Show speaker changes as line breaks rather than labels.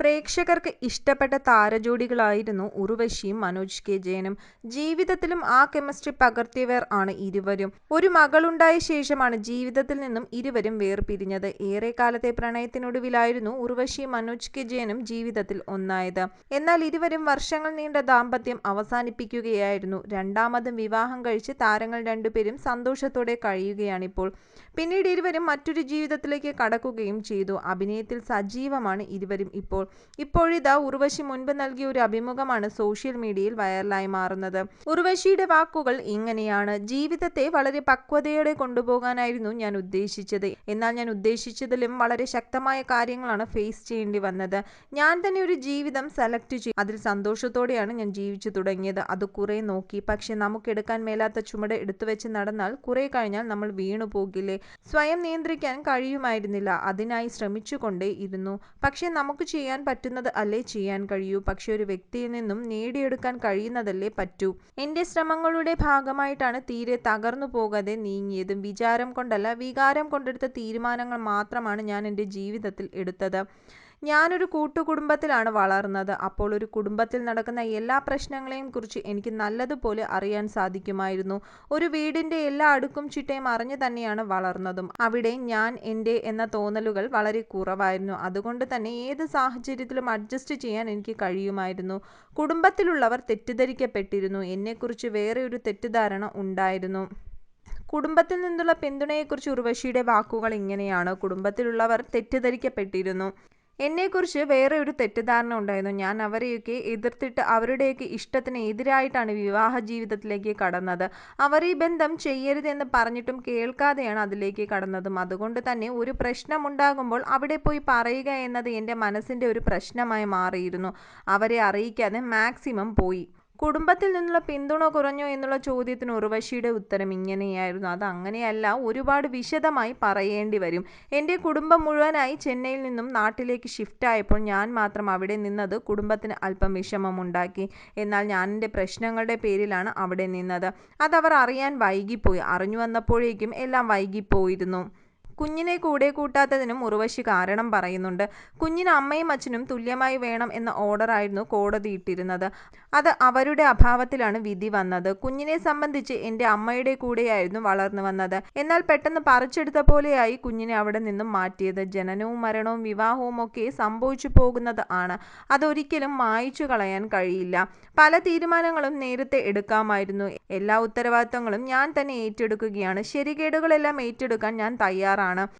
പ്രേക്ഷകർക്ക് ഇഷ്ടപ്പെട്ട താരജോഡികളായിരുന്നു ഉർവശിയും മനോജ് കെ ജയനും. ജീവിതത്തിലും ആ കെമിസ്ട്രി പകർത്തിയവർ ആണ് ഇരുവരും. ഒരു മകളുണ്ടായ ശേഷമാണ് ജീവിതത്തിൽ നിന്നും ഇരുവരും വേർപിരിഞ്ഞത്. ഏറെക്കാലത്തെ പ്രണയത്തിനൊടുവിലായിരുന്നു ഉർവശിയും മനോജ് കെ ജയനും ജീവിതത്തിൽ ഒന്നായത്. എന്നാൽ ഇരുവരും വർഷങ്ങൾ നീണ്ട ദാമ്പത്യം അവസാനിപ്പിക്കുകയായിരുന്നു. രണ്ടാമതും വിവാഹം കഴിച്ച് താരങ്ങൾ രണ്ടുപേരും സന്തോഷത്തോടെ കഴിയുകയാണിപ്പോൾ. പിന്നീട് ഇരുവരും മറ്റൊരു ജീവിതത്തിലേക്ക് കടക്കുകയും ചെയ്തു. അഭിനയത്തിൽ സജീവമാണ് ഇരുവരും ഇപ്പോൾ. ഇപ്പോഴിതാ ഉർവശി മുൻപ് നൽകിയ ഒരു അഭിമുഖമാണ് സോഷ്യൽ മീഡിയയിൽ വൈറലായി മാറുന്നത്. ഉർവശിയുടെ വാക്കുകൾ ഇങ്ങനെയാണ്. ജീവിതത്തെ വളരെ പക്വതയോടെ കൊണ്ടുപോകാനായിരുന്നു ഞാൻ ഉദ്ദേശിച്ചത്. എന്നാൽ ഞാൻ ഉദ്ദേശിച്ചതിലും വളരെ ശക്തമായ കാര്യങ്ങളാണ് ഫേസ് ചെയ്യേണ്ടി വന്നത്. ഞാൻ തന്നെ ഒരു ജീവിതം സെലക്ട് ചെയ്തു. അതിൽ സന്തോഷത്തോടെയാണ് ഞാൻ ജീവിച്ചു തുടങ്ങിയത്. അത് കുറെ നോക്കി. പക്ഷേ നമുക്കെടുക്കാൻ മേലാത്ത ചുമട് എടുത്തുവെച്ച് നടന്നാൽ കുറെ കഴിഞ്ഞാൽ നമ്മൾ വീണു പോകില്ലേ സ്വയം നിയന്ത്രിക്കാൻ കഴിയുമായിരുന്നില്ല. അതിനായി ശ്രമിച്ചുകൊണ്ടേ ഇരുന്നു. പക്ഷെ നമുക്ക് ചെയ്യാൻ പറ്റുന്നത് അല്ലേ ചെയ്യാൻ കഴിയൂ. പക്ഷെ ഒരു വ്യക്തിയിൽ നിന്നും നേടിയെടുക്കാൻ കഴിയുന്നതല്ലേ പറ്റൂ. എന്റെ ശ്രമങ്ങളുടെ ഭാഗമായിട്ടാണ് തീരെ തകർന്നു പോകാതെ നീങ്ങിയതും. വിചാരം കൊണ്ടല്ല വികാരം കൊണ്ടെടുത്ത തീരുമാനങ്ങൾ മാത്രമാണ് ഞാൻ എന്റെ ജീവിതത്തിൽ എടുത്തത്. ഞാനൊരു കൂട്ടുകുടുംബത്തിലാണ് വളർന്നത്. അപ്പോൾ ഒരു കുടുംബത്തിൽ നടക്കുന്ന എല്ലാ പ്രശ്നങ്ങളെയും കുറിച്ച് എനിക്ക് നല്ലതുപോലെ അറിയാൻ സാധിക്കുമായിരുന്നു. ഒരു വീടിന്റെ എല്ലാ അടുക്കും ചിട്ടയും അറിഞ്ഞു തന്നെയാണ് വളർന്നതും. അവിടെ ഞാൻ എന്റെ എന്ന തോന്നലുകൾ വളരെ കുറവായിരുന്നു. അതുകൊണ്ട് തന്നെ ഏത് സാഹചര്യത്തിലും അഡ്ജസ്റ്റ് ചെയ്യാൻ എനിക്ക് കഴിയുമായിരുന്നു. കുടുംബത്തിലുള്ളവർ തെറ്റിദ്ധരിക്കപ്പെട്ടിരുന്നു. എന്നെക്കുറിച്ച് വേറെ ഒരു തെറ്റിദ്ധാരണ ഉണ്ടായിരുന്നു. കുടുംബത്തിൽ നിന്നുള്ള പിന്തുണയെക്കുറിച്ച് ഉർവശിയുടെ വാക്കുകൾ ഇങ്ങനെയാണ്. കുടുംബത്തിലുള്ളവർ തെറ്റിദ്ധരിക്കപ്പെട്ടിരുന്നു. എന്നെക്കുറിച്ച് വേറെ ഒരു തെറ്റിദ്ധാരണ ഉണ്ടായിരുന്നു. ഞാൻ അവരെയൊക്കെ എതിർത്തിട്ട് അവരുടെയൊക്കെ ഇഷ്ടത്തിന് എതിരായിട്ടാണ് വിവാഹ ജീവിതത്തിലേക്ക് കടന്നത്. അവർ ഈ ബന്ധം ചെയ്യരുത് എന്ന് പറഞ്ഞിട്ടും കേൾക്കാതെയാണ് അതിലേക്ക് കടന്നതും. അതുകൊണ്ട് തന്നെ ഒരു പ്രശ്നമുണ്ടാകുമ്പോൾ അവിടെ പോയി പറയുക എന്നത് എന്റെ മനസ്സിന്റെ ഒരു പ്രശ്നമായി മാറിയിരുന്നു. അവരെ അറിയിക്കാതെ മാക്സിമം പോയി. കുടുംബത്തിൽ നിന്നുള്ള പിന്തുണ കുറഞ്ഞോ എന്നുള്ള ചോദ്യത്തിന് ഉർവശിയുടെ ഉത്തരം ഇങ്ങനെയായിരുന്നു. അത് അങ്ങനെയല്ല ഒരുപാട് വിശദമായി പറയേണ്ടി വരും. എന്റെ കുടുംബം മുഴുവനായി ചെന്നൈയിൽ നിന്നും നാട്ടിലേക്ക് ഷിഫ്റ്റ് ആയപ്പോൾ ഞാൻ മാത്രം അവിടെ നിന്നത് കുടുംബത്തിന് അല്പം വിഷമമുണ്ടാക്കി. എന്നാൽ ഞാൻ എന്റെ പ്രശ്നങ്ങളുടെ പേരിലാണ് അവിടെ നിന്നത്. അതവർ അറിയാൻ വൈകിപ്പോയി. അറിഞ്ഞു വന്നപ്പോഴേക്കും എല്ലാം വൈകിപ്പോയിരുന്നു. കുഞ്ഞിനെ കൂടെ കൂട്ടാത്തതിനും ഉർവശി കാരണം പറയുന്നുണ്ട്. കുഞ്ഞിന് അമ്മയും അച്ഛനും തുല്യമായി വേണം എന്ന ഓർഡറായിരുന്നു കോടതി ഇട്ടിരുന്നത്. അത് അവരുടെ അഭാവത്തിലാണ് വിധി വന്നത്. കുഞ്ഞിനെ സംബന്ധിച്ച് എന്റെ അമ്മയുടെ കൂടെയായിരുന്നു വളർന്നു വന്നത്. എന്നാൽ പെട്ടെന്ന് പറിച്ചെടുത്ത പോലെയായി കുഞ്ഞിനെ അവിടെ നിന്നും മാറ്റിയത്. ജനനവും മരണവും വിവാഹവും ഒക്കെ സംഭവിച്ചു പോകുന്നത് ആണ്. അതൊരിക്കലും മായ്ച്ചു കളയാൻ കഴിയില്ല. പല തീരുമാനങ്ങളും നേരത്തെ എടുക്കാമായിരുന്നു. എല്ലാ ഉത്തരവാദിത്തങ്ങളും ഞാൻ തന്നെ ഏറ്റെടുക്കുകയാണ്. ശരികേടുകളെല്ലാം ഏറ്റെടുക്കാൻ ഞാൻ തയ്യാറാണ്. ആണ്